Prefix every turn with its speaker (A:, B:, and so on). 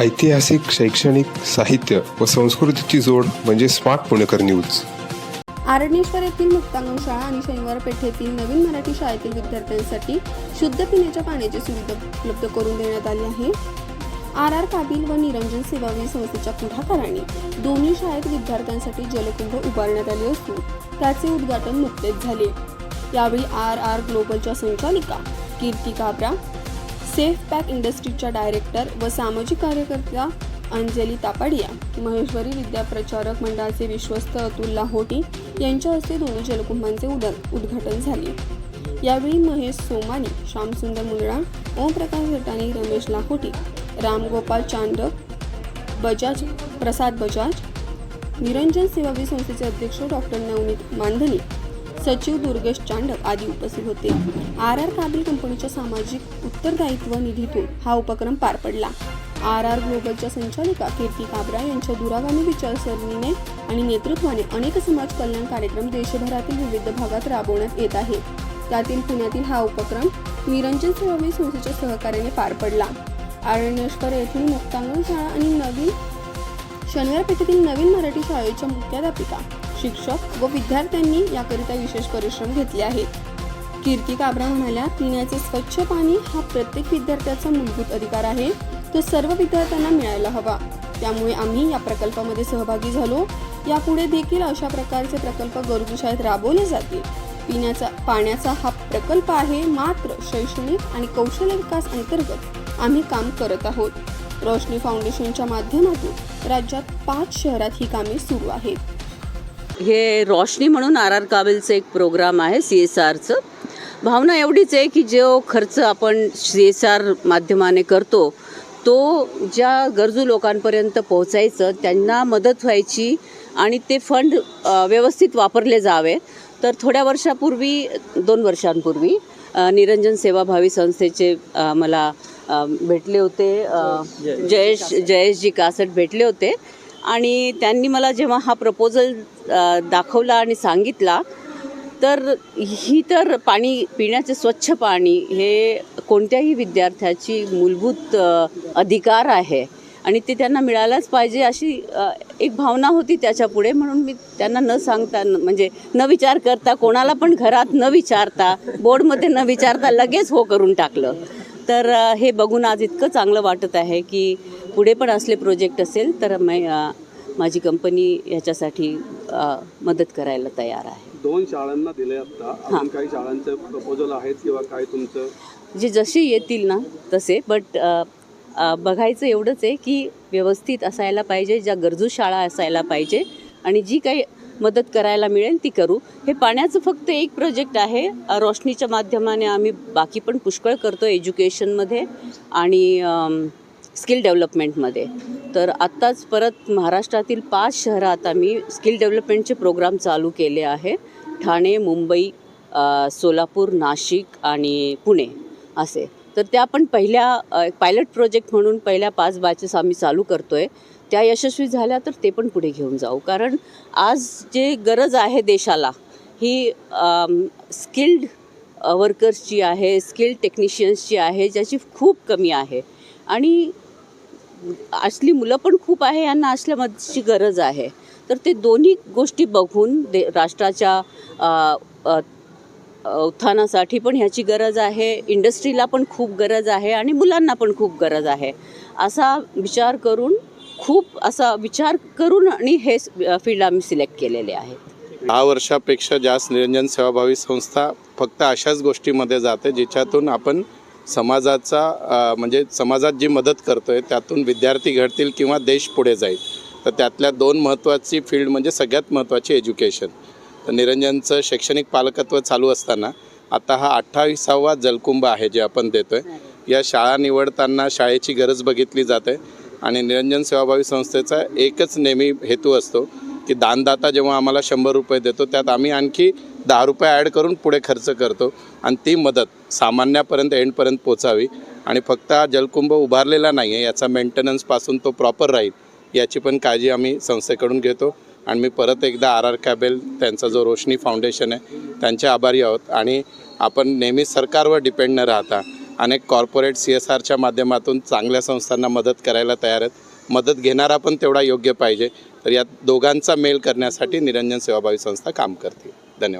A: ऐतिहासिक शैक्षणिक साहित्य व संस्कृतीची जोड म्हणजे स्मार्ट पुणेकर न्यूज.
B: आरण्येश्वर येथील मुक्तांगण शाळा आणि शनिवार पेठेतील नवीन मराठी शाळेतील विद्यार्थ्यांसाठी शुद्ध पिण्याच्या पाण्याची सुविधा उपलब्ध करून देण्यात आली आहे. आर आर काबिल व निरंजन सेवावी संस्थेच्या पुढाकाराने दोन्ही शाळेत विद्यार्थ्यांसाठी जलकुंभ उभारण्यात आले असून त्याचे उद्घाटन नुकतेच झाले. यावेळी आर आर ग्लोबलच्या संचालिका कीर्ती काबरा सेफ पॅक इंडस्ट्रीच्या डायरेक्टर व सामाजिक कार्यकर्त्या अंजली तापाडिया महेश्वरी विद्या प्रचारक मंडळाचे विश्वस्त अतुल लाहोटी यांच्या हस्ते दोन्ही जलकुंभांचे उद उद्घाटन झाले. यावेळी महेश सोमानी श्यामसुंदर मुंदडा ओमप्रकाश भटानी रमेश लाहोटी रामगोपाल चांडक बजाज प्रसाद बजाज निरंजन सेवावी संस्थेचे अध्यक्ष डॉक्टर नवनीत मानधनी सचिव दुर्गेश चांडक आदी उपस्थित होते. आर आर काबील कंपनीच्या सामाजिक उत्तरदायित्व निधीतून हा उपक्रम पार पडला. आर आर ग्लोबलच्या संचालिका कीर्ती काबरा यांच्या दूरागामी विचारसरणीने आणि नेतृत्वाने अनेक समाज कल्याण कार्यक्रम देशभरातील विविध भागात राबवण्यात येत आहे. त्यातील पुण्यातील हा उपक्रम निरंजन सेवावी संस्थेच्या सहकार्याने पार पडला. आरण्येश्वर येथील मुक्तांगण शाळा आणि नवीन शनिवार पेठेतील नवीन मराठी शाळेच्या मुख्याध्यापिका शिक्षक व विद्यार्थ्यांनी याकरिता विशेष परिश्रम घेतले आहेत. कीर्ती काबरा म्हणाल्या पिण्याचे स्वच्छ पाणी हा प्रत्येक विद्यार्थ्याचा मूलभूत अधिकार आहे. तो सर्व विद्यार्थ्यांना मिळायला हवा. त्यामुळे आम्ही या प्रकल्पामध्ये सहभागी झालो. यापुढे देखील अशा प्रकारचे प्रकल्प गरजू शाळेत राबवले जातील. पिण्याचा पाण्याचा हा प्रकल्प आहे मात्र शैक्षणिक आणि कौशल्य विकास अंतर्गत आम्ही काम करत आहोत. रोशनी फाउंडेशनच्या माध्यमातून राज्यात पाच शहरात ही कामे सुरू आहेत.
C: हे रोशनी म्हणून आर आर काबिलचं एक प्रोग्राम आहे सी एस आरचं. भावना एवढीच आहे की जो खर्च आपण सी एस आर माध्यमाने करतो तो ज्या गरजू लोकांपर्यंत पोहोचायचं त्यांना मदत व्हायची आणि ते फंड व्यवस्थित वापरले जावे. तर थोड्या वर्षापूर्वी दोन वर्षांपूर्वी निरंजन सेवाभावी संस्थेचे मला भेटले होते. जयेश जयेशजी कासट भेटले होते. आणि त्यांनी मला जेव्हा हा प्रपोजल दाखवला आणि सांगितला तर ही तर पाणी पिण्याचे स्वच्छ पाणी हे कोणत्याही विद्यार्थ्याची मूलभूत अधिकार आहे. आणि ते त्यांना मिळायलाच पाहिजे अशी एक भावना होती त्याच्यापुढे म्हणून मी त्यांना न सांगता म्हणजे न विचार करता कोणाला पण घरात न विचारता बोर्डमध्ये न विचारता लगेच हो करून टाकलं. तर हे बघून आज इतकं चांगलं वाटत आहे की पुढे पण असले प्रोजेक्ट असेल तर मै माझी कंपनी ह्याच्यासाठी अ, मदत करायला तयार आहे.
D: दोन शाळांना दिले आता. अजून काही शाळांचे प्रपोजल आहेत किंवा काय तुमचं?
C: जे जसे येतील ना तसे. बट बघायचं एवढंच आहे की व्यवस्थित असायला पाहिजे ज्या गरजू शाळा असायला पाहिजे आणि जी काही मदत करायला मिळेल ती करू. हे पाण्याचं फक्त एक प्रोजेक्ट आहे. रोशनीच्या माध्यमाने आम्ही बाकी पण पुष्कळ करतो एज्युकेशनमध्ये आणि स्किल डेव्हलपमेंटमध्ये. तर आत्ताच परत महाराष्ट्रातील पाच शहरात आम्ही स्किल डेव्हलपमेंटचे प्रोग्राम चालू केले आहे. ठाणे मुंबई सोलापूर नाशिक आणि पुणे असे. तर त्या पण पहिल्या पायलट प्रोजेक्ट म्हणून पहिल्या पाच बॅचेस आम्ही चालू करतो आहे त्या यशस्वी झाल्या तर ते पण पुढे घेऊन जाऊ. कारण आज जे गरज आहे देशाला ही स्किल्ड वर्कर्सची आहे स्किल्ड टेक्निशियन्सची आहे ज्याची खूप कमी आहे. आणि असली मुलं पण खूप आहे यांना असल्याची गरज आहे. तर ते दोन्ही गोष्टी बघून दे राष्ट्राच्या उत्थानासाठी पण ह्याची गरज आहे इंडस्ट्रीला पण खूप गरज आहे आणि मुलांना पण खूप गरज आहे. असा विचार करून खूप असा विचार करून आणि हे फील्ड आम्ही सिलेक्ट केलेले आहेत.
D: दहा वर्षापेक्षा जास्त निरंजन सेवाभावी संस्था फक्त अशाच गोष्टीमध्ये जाते जिच्यातून आपण समाजाचा म्हणजे समाजात जी मदत करतोय त्यातून विद्यार्थी घडतील किंवा देश पुढे जाईल. तर त्यातल्या दोन महत्त्वाची फील्ड म्हणजे सगळ्यात महत्त्वाची एज्युकेशन तर निरंजनचं शैक्षणिक पालकत्व चालू असताना आता हा अठ्ठावीसावा जलकुंभ आहे जे आपण देतोय. या शाळा निवडताना शाळेची गरज बघितली जाते. आणि निरंजन सेवाभावी संस्थेचा एकच नेहमी हेतू असतो की दानदाता जेव्हा आम्हाला शंभर रुपये देतो त्यात आम्ही आणखी दहा रुपये ॲड करून पुढे खर्च करतो. आणि ती मदत सामान्यापर्यंत एंडपर्यंत पोचावी. आणि फक्त हा जलकुंभ उभारलेला नाही आहे याचा मेंटेनन्सपासून तो प्रॉपर राहील याची पण काळजी आम्ही संस्थेकडून घेतो. आणि मी परत एकदा आर आर कॅबेल त्यांचा जो रोशनी फाउंडेशन आहे त्यांचे आभारी आहोत. आणि आपण नेहमी सरकारवर डिपेंड न राहता अनेक कॉर्पोरेट सी एस आरच्या माध्यमातून चांगल्या संस्थांना मदत करायला तयार आहेत. मदत घेणारा पण तेवढा योग्य पाहिजे. तर या दोघांचा मेल करण्यासाठी निरंजन सेवाभावी संस्था काम करते. धन्यवाद.